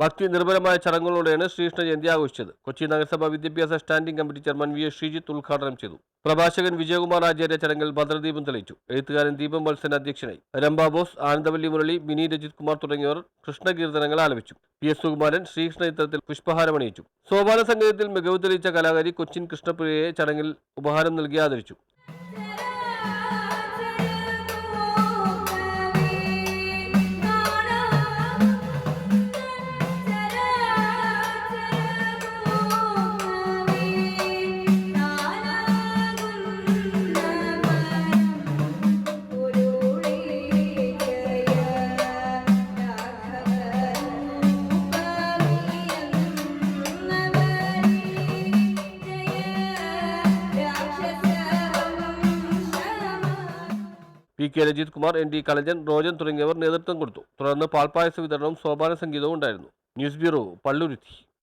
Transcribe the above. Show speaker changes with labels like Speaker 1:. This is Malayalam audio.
Speaker 1: ഭക്തി നിർഭരമായ ചടങ്ങുകളോടെയാണ് ശ്രീകൃഷ്ണ ജയന്തി ആഘോഷിച്ചത്. കൊച്ചി നഗരസഭ വിദ്യാഭ്യാസ standing committee chairman V S Sreejith ഉദ്ഘാടനം ചെയ്തു. പ്രഭാഷകൻ വിജയകുമാർ ആചാര്യ ചടങ്ങിൽ ഭദ്രദീപം തെളിയിച്ചു. എഴുത്തുകാരൻ ദീപം മത്സൻ അധ്യക്ഷനായി. രംഭ ബോസ് ആനന്ദവല്ലി മുരളി മിനി രജിത് കുമാർ തുടങ്ങിയവർ കൃഷ്ണകീർത്തനങ്ങൾ ആലപിച്ചു. പി എസ് സുകുമാരൻ ശ്രീകൃഷ്ണ ചിത്രത്തിൽ പുഷ്പഹാരമണിയിച്ചു. സോപാന സംഗീതത്തിൽ മികവ് തെളിയിച്ച കലാകാരി കൊച്ചിൻ കൃഷ്ണപ്രിയയെ ചടങ്ങിൽ ഉപഹാരം നൽകി ആദരിച്ചു. P K Rajith Kumar N D കളജൻ Rojan തുടങ്ങിയവർ നേതൃത്വം കൊടുത്തു. തുടർന്ന് പാൽപ്പായസ വിതരണവും സോപാന സംഗീതവും ഉണ്ടായിരുന്നു. News bureau Palluruthy.